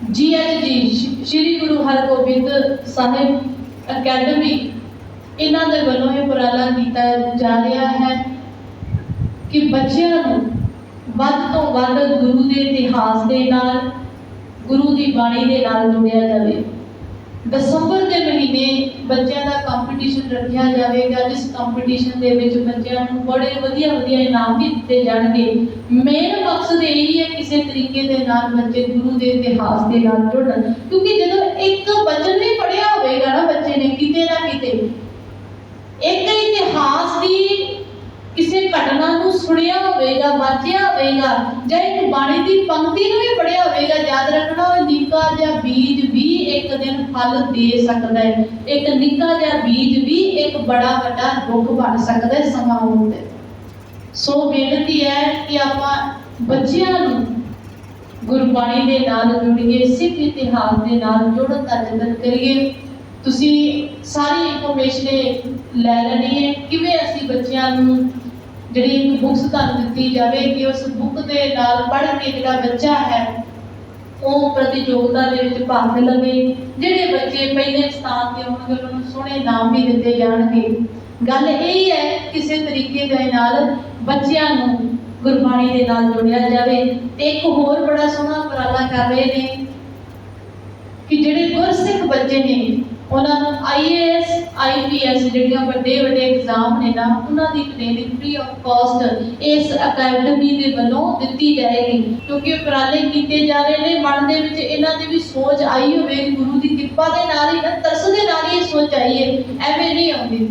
ਜੀ ਐਂ ਜੀ, ਸ਼੍ਰੀ ਗੁਰੂ ਹਰਗੋਬਿੰਦ ਸਾਹਿਬ ਅਕੈਡਮੀ ਇਹਨਾਂ ਦੇ ਵੱਲੋਂ ਇਹ ਉਪਰਾਲਾ ਕੀਤਾ ਜਾ ਰਿਹਾ ਹੈ ਕਿ ਬੱਚਿਆਂ ਨੂੰ ਵੱਧ ਤੋਂ ਵੱਧ ਗੁਰੂ ਦੇ ਇਤਿਹਾਸ ਦੇ ਨਾਲ, ਗੁਰੂ ਦੀ ਬਾਣੀ ਦੇ ਨਾਲ ਜੁੜਿਆ ਜਾਵੇ। ਦਸੰਬਰ ਦੇ ਮਹੀਨੇ ਬੱਚਿਆਂ ਦਾ ਕੰਪੀਟੀਸ਼ਨ ਰੱਖਿਆ ਜਾਵੇਗਾ, ਜਿਸ ਕੰਪੀਟੀਸ਼ਨ ਦੇ ਵਿੱਚ ਬੱਚਿਆਂ ਨੂੰ ਬੜੇ ਵਧੀਆ ਵਧੀਆ ਇਨਾਮ ਵੀ ਦਿੱਤੇ ਜਾਣਗੇ। ਮੇਨ ਮਕਸਦ ਇਹ ਹੀ ਹੈ ਕਿਸੇ ਤਰੀਕੇ ਦੇ ਨਾਲ ਬੱਚੇ ਗੁਰੂ ਦੇ ਇਤਿਹਾਸ ਦੇ ਨਾਲ ਜੁੜਨ, ਕਿਉਂਕਿ ਜਦੋਂ ਇੱਕ ਬਚਨ ਵੀ ਪੜਿਆ ਹੋਵੇਗਾ ਨਾ ਬੱਚੇ ਨੇ ਕਿਤੇ ਨਾ ਕਿਤੇ ਇੱਕ ਇਤਿਹਾਸ ਦੀ ਕਿਸੇ ਘਟਨਾ ਨੂੰ ਸੁਣਿਆ ਹੋਵੇਗਾ ਵਾਚਿਆ ਹੋਵੇਗਾ। ਜਾਂ ਇੱਕ ਬਾਣੀ ਦੀ ਪੰਕਤੀ ਨੂੰ ਵੀ ਪੜਿਆ ਹੋਵੇਗਾ, ਯਾਦ ਰੱਖਣਾ ਉਹ ਨਿੱਕਾ ਜਿਹਾ ਬੀਜ ਵੀ ਇੱਕ ਦਿਨ ਫਲ ਦੇ ਸਕਦਾ ਹੈ। ਇੱਕ ਨਿੱਕਾ ਜਿਹਾ ਬੀਜ ਵੀ ਇੱਕ ਬੜਾ ਵੱਡਾ ਰੁੱਖ ਬਣ ਸਕਦਾ ਹੈ ਸਮਾਂ ਤੇ। ਸੋ ਬੇਨਤੀ ਹੈ ਕਿ ਆਪਾਂ ਬੱਚਿਆਂ ਨੂੰ ਗੁਰਬਾਣੀ ਦੇ ਨਾਲ ਜੁੜੀਏ, ਸਿੱਖ ਇਤਿਹਾਸ ਦੇ ਨਾਲ ਜੁੜਨ ਦਾ ਯਤਨ ਕਰੀਏ। ਤੁਸੀਂ ਸਾਰੀ ਇਨਫੋਰਮੇਸ਼ਨ ਲੈ ਲੈਣੀ ਹੈ। ਕਿਵੇਂ ਅਸੀਂ ਬੱਚਿਆਂ ਨੂੰ ਜਿਹੜੀ ਇੱਕ ਬੁੱਕਸ ਤੁਹਾਨੂੰ ਦਿੱਤੀ ਜਾਵੇ ਕਿ ਉਸ ਬੁੱਕ ਦੇ ਨਾਲ ਪੜ੍ਹ ਕੇ ਜਿਹੜਾ ਬੱਚਾ ਹੈ, ਉਹ ਪ੍ਰਤੀਯੋਗਤਾ ਦੇ ਵਿੱਚ ਭਾਗ ਲਵੇ, ਜਿਹੜੇ ਬੱਚੇ ਪਹਿਲੇ ਸਥਾਨ ਤੇ ਹੋਣਗੇ ਉਹਨਾਂ ਨੂੰ ਸੋਹਣੇ ਨਾਮ ਵੀ ਦਿੱਤੇ ਜਾਣਗੇ। ਗੱਲ ਇਹ ਹੈ, ਕਿਸੇ ਤਰੀਕੇ ਦੇ ਨਾਲ ਬੱਚਿਆਂ ਨੂੰ ਗੁਰਬਾਣੀ ਦੇ ਨਾਲ ਜੋੜਿਆ ਜਾਵੇ ਤੇ ਇੱਕ ਹੋਰ ਬੜਾ ਸੋਹਣਾ ਉਪਰਾਲਾ ਕਰ ਰਹੇ ਨੇ ਕਿ ਜਿਹੜੇ ਗੁਰਸਿੱਖ ਬੱਚੇ ਨੇ, ਉਹਨਾਂ ਨੂੰ ਆਈਏਐਸ ਆਈਪੀਐਸ ਜਿਹੜੀਆਂ ਵੱਡੇ ਵੱਡੇ ਇਗਜ਼ਾਮ ਨੇ ਨਾ, ਉਹਨਾਂ ਦੀ ਟ੍ਰੇਨਿੰਗ ਫ੍ਰੀ ਆਫ ਕਾਸਟ ਇਸ ਅਕੈਡਮੀ ਦੇ ਵੱਲੋਂ ਦਿੱਤੀ ਜਾਏਗੀ। ਕਿਉਂਕਿ ਉਪਰਾਲੇ ਕੀਤੇ ਜਾ ਰਹੇ ਨੇ, ਮਨ ਦੇ ਵਿੱਚ ਇਹਨਾਂ ਦੀ ਵੀ ਸੋਚ ਆਈ ਹੋਵੇ, ਗੁਰੂ ਦੀ ਕਿਰਪਾ ਦੇ ਨਾਲ ਹੀ ਨਾ, ਤਰਸ ਦੇ ਨਾਲ ਹੀ ਇਹ ਸੋਚ ਆਈ ਹੈ ਐਵੇਂ ਨਹੀਂ ਆਉਂਦੀ।